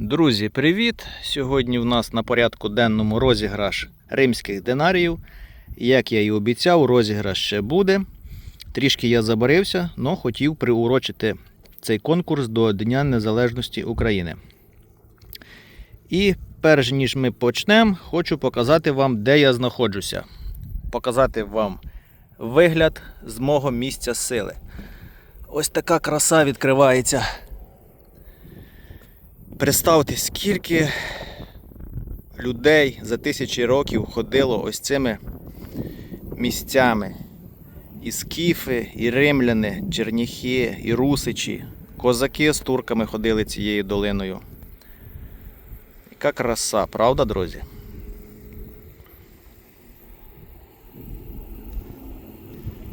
Друзі, привіт! Сьогодні в нас на порядку денному розіграш римських динаріїв. Як я і обіцяв, розіграш ще буде. Трішки я забарився, але хотів приурочити цей конкурс до Дня Незалежності України. І перш ніж ми почнемо, хочу показати вам, де я знаходжуся. Показати вам вигляд з мого місця сили. Ось така краса відкривається. Представте, скільки людей за тисячі років ходило ось цими місцями. І скіфи, і римляни, черніхи, і русичі, козаки з турками ходили цією долиною. Яка краса, правда, друзі?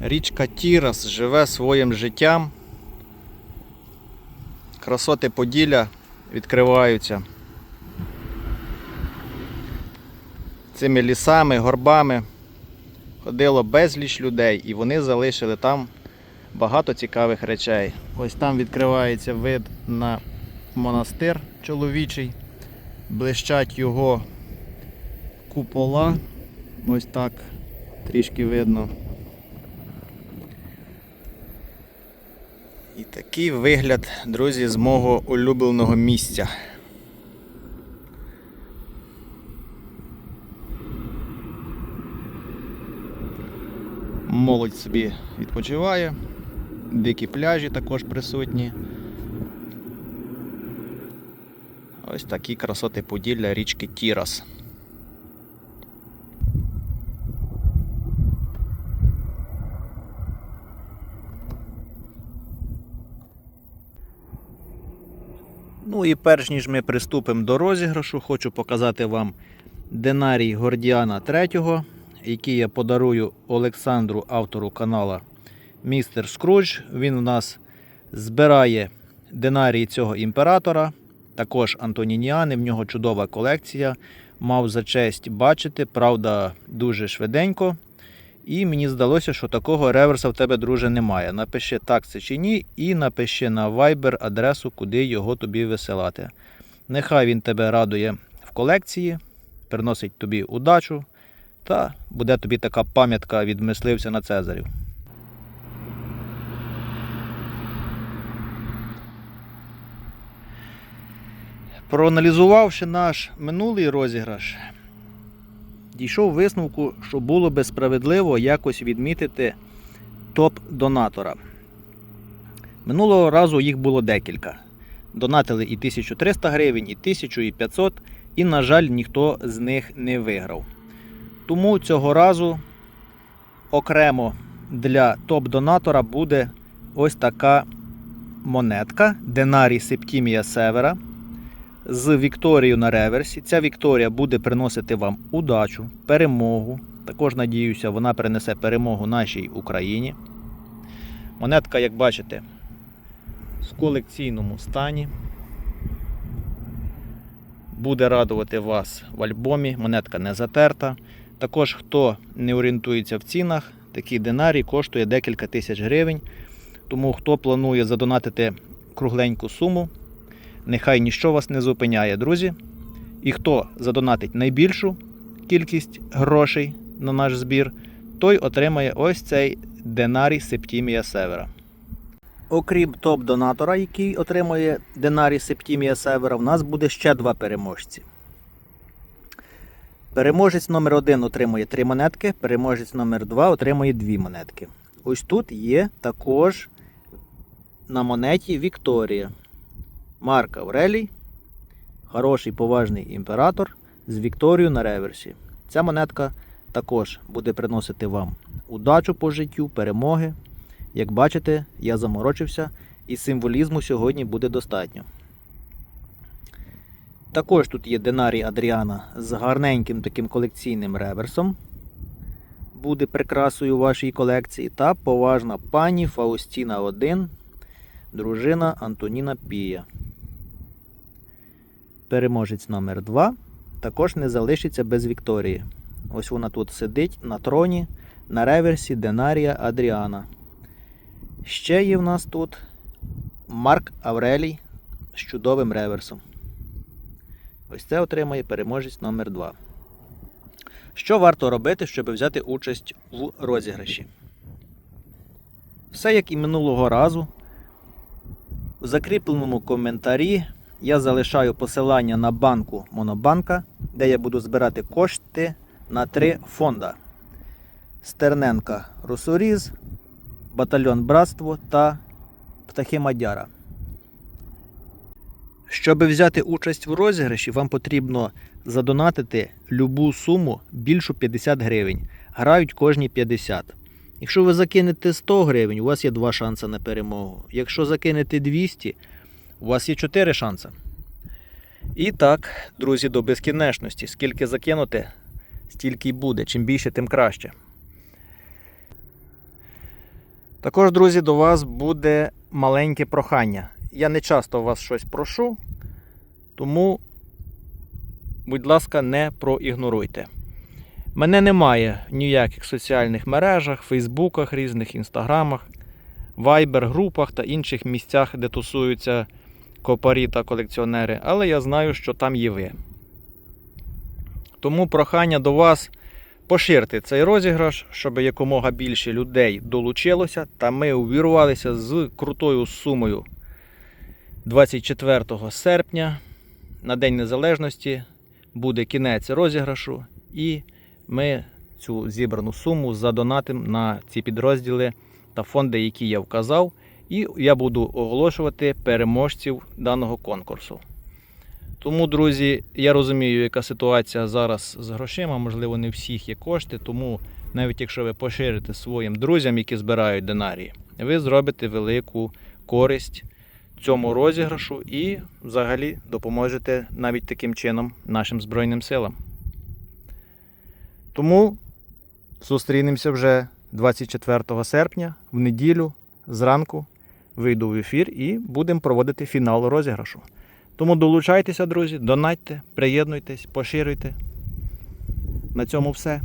Річка Тірас живе своїм життям. Красоти Поділля відкриваються. Цими лісами, горбами ходило безліч людей і вони залишили там багато цікавих речей. Ось там відкривається вид на монастир чоловічий, блищать його купола. Ось так трішки видно. І такий вигляд, друзі, з мого улюбленого місця. Молодь собі відпочиває, дикі пляжі також присутні. Ось такі красоти Поділля річки Тірас. Ну і перш ніж ми приступимо до розіграшу, хочу показати вам динарій Гордіана III, який я подарую Олександру, автору канала Містер Скрудж. Він у нас збирає динарії цього імператора, також Антонініани. В нього чудова колекція. Мав за честь бачити, правда, дуже швиденько. І мені здалося, що такого реверса в тебе, друже, немає. Напиши так це чи ні, і напиши на Viber адресу, куди його тобі висилати. Нехай він тебе радує в колекції, приносить тобі удачу, та буде тобі така пам'ятка від мисливця на Цезарів. Проаналізувавши наш минулий розіграш, дійшов висновку, що було би справедливо якось відмітити топ-донатора. Минулого разу їх було декілька. Донатили і 1300 гривень, і 1000, і 500, і, на жаль, ніхто з них не виграв. Тому цього разу окремо для топ-донатора буде ось така монетка Денарі Септімія Севера з Вікторією на реверсі. Ця Вікторія буде приносити вам удачу, перемогу. Також надіюся, вона принесе перемогу нашій Україні. Монетка, як бачите, в колекційному стані. Буде радувати вас в альбомі. Монетка не затерта. Також, хто не орієнтується в цінах, такий динарій коштує декілька тисяч гривень. Тому хто планує задонатити кругленьку суму, Нехай ніщо вас не зупиняє, друзі. І хто задонатить найбільшу кількість грошей на наш збір, той отримає ось цей Денарій Септімія Севера. Окрім топ-донатора, який отримує Денарій Септімія Севера, в нас буде ще два переможці. Переможець номер 1 отримує 3 монетки, переможець номер 2 отримує 2 монетки. Ось тут є також на монеті Вікторія. Марк Аврелій, хороший поважний імператор з Вікторією на реверсі. Ця монетка також буде приносити вам удачу по життю, перемоги. Як бачите, я заморочився і символізму сьогодні буде достатньо. Також тут є Динарій Адріана з гарненьким таким колекційним реверсом. Буде прикрасою у вашій колекції. Та поважна пані Фаустіна 1, дружина Антоніна Пія. Переможець номер 2 також не залишиться без Вікторії. Ось вона тут сидить на троні на реверсі Денарія Адріана. Ще є в нас тут Марк Аврелій з чудовим реверсом. Ось це отримає переможець номер 2 Що варто робити, щоб взяти участь у розіграші? Все як і минулого разу. У закріпленому коментарі я залишаю посилання на банку Монобанка, де я буду збирати кошти на три фонда: Стерненка Русоріз, Батальйон Братство та Птахи Мадяра. Щоб взяти участь в розіграші, вам потрібно задонатити любу суму більшу 50 гривень. Грають кожні 50. Якщо ви закинете 100 гривень, у вас є 2 шанси на перемогу. Якщо закинете 200, у вас є 4 шанси. І так, друзі, до безкінечності. Скільки закинути, стільки й буде. Чим більше, тим краще. Також, друзі, до вас буде маленьке прохання. Я не часто вас щось прошу, тому, будь ласка, не проігноруйте. Мене немає в ніяких соціальних мережах, фейсбуках, різних інстаграмах, вайбер-групах та інших місцях, де тусуються копарі та колекціонери, але я знаю, що там є ви. Тому прохання до вас поширте цей розіграш, щоб якомога більше людей долучилося, та ми увірвалися з крутою сумою 24 серпня на День Незалежності буде кінець розіграшу, і ми цю зібрану суму задонатимо на ці підрозділи та фонди, які я вказав, і я буду оголошувати переможців даного конкурсу. Тому, друзі, я розумію, яка ситуація зараз з грошима, можливо, не всіх є кошти, тому навіть якщо ви поширите своїм друзям, які збирають динарії, ви зробите велику користь цьому розіграшу і взагалі допоможете навіть таким чином нашим Збройним силам. Тому зустрінемося вже 24 серпня в неділю зранку. Вийду в ефір і будемо проводити фінал розіграшу. Тому долучайтеся, друзі, донатьте, приєднуйтесь, поширюйте. На цьому все.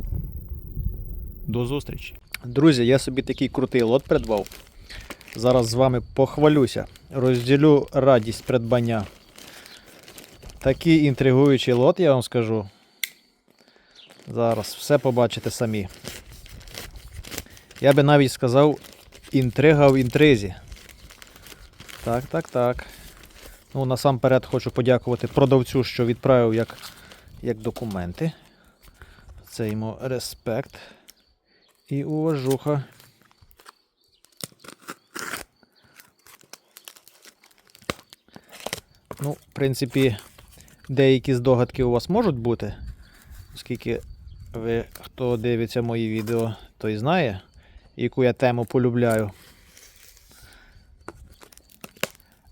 До зустрічі. Друзі, я собі такий крутий лот придбав. Зараз з вами похвалюся. Розділю радість придбання. Такий інтригуючий лот, я вам скажу. Зараз все побачите самі. Я би навіть сказав, інтрига в інтризі. Так, так, так. Ну, насамперед хочу подякувати продавцю, що відправив як, як документи. Це йому респект і уважуха. Ну, в принципі, деякі здогадки у вас можуть бути, оскільки ви, хто дивиться мої відео, той знає, яку я тему полюбляю.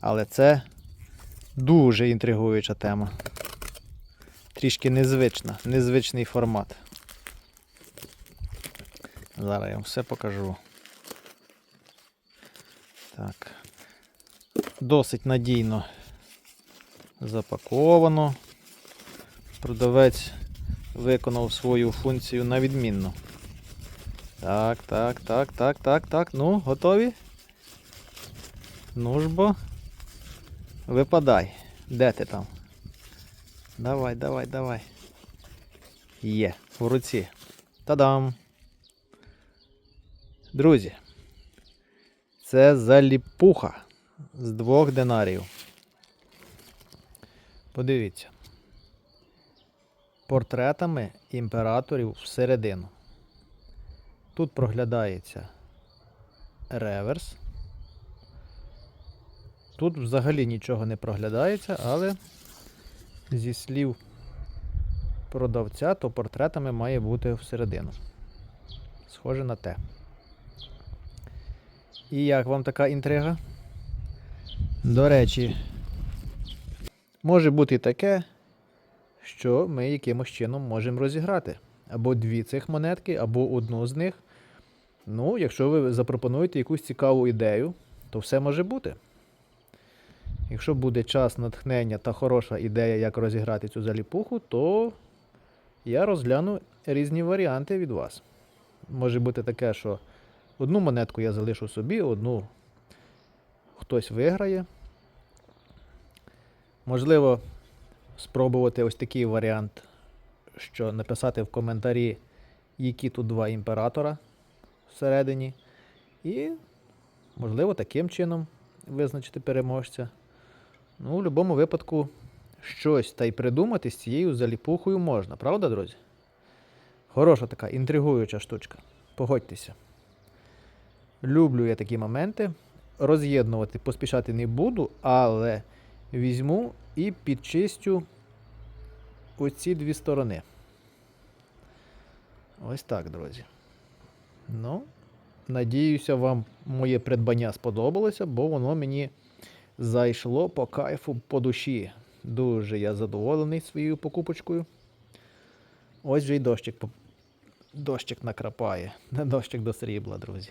Але це дуже інтригуюча тема. Трішки незвична, незвичний формат. Зараз я вам все покажу. Так. Досить надійно запаковано. Продавець виконав свою функцію на відмінно. Так, так, так, так, так, так. Ну, готові? Ну ж бо. Випадай. Де ти там? Давай, давай, давай. Є, в руці. Та-дам! Друзі, це заліпуха з двох динарів. Подивіться. Портретами імператорів всередину. Тут проглядається реверс. Тут взагалі нічого не проглядається, але зі слів продавця, то портретами має бути всередину. Схоже на те. І як вам така інтрига? До речі, може бути таке, що ми якимось чином можемо розіграти. Або дві цих монетки, або одну з них. Ну, якщо ви запропонуєте якусь цікаву ідею, то все може бути. Якщо буде час натхнення та хороша ідея, як розіграти цю заліпуху, то я розгляну різні варіанти від вас. Може бути таке, що одну монетку я залишу собі, одну хтось виграє. Можливо, спробувати ось такий варіант, що написати в коментарі, які тут два імператора всередині. І, можливо, таким чином визначити переможця. Ну, в будь-якому випадку, щось та й придумати з цією заліпухою можна, правда, друзі? Хороша така інтригуюча штучка. Погодьтеся. Люблю я такі моменти. Роз'єднувати поспішати не буду, але візьму і підчистю оці дві сторони. Ось так, друзі. Ну, надіюся, вам моє придбання сподобалося, бо воно мені зайшло по кайфу по душі. Дуже я задоволений своєю покупочкою. Ось же й дощик, дощик накрапає. Дощик до срібла, друзі.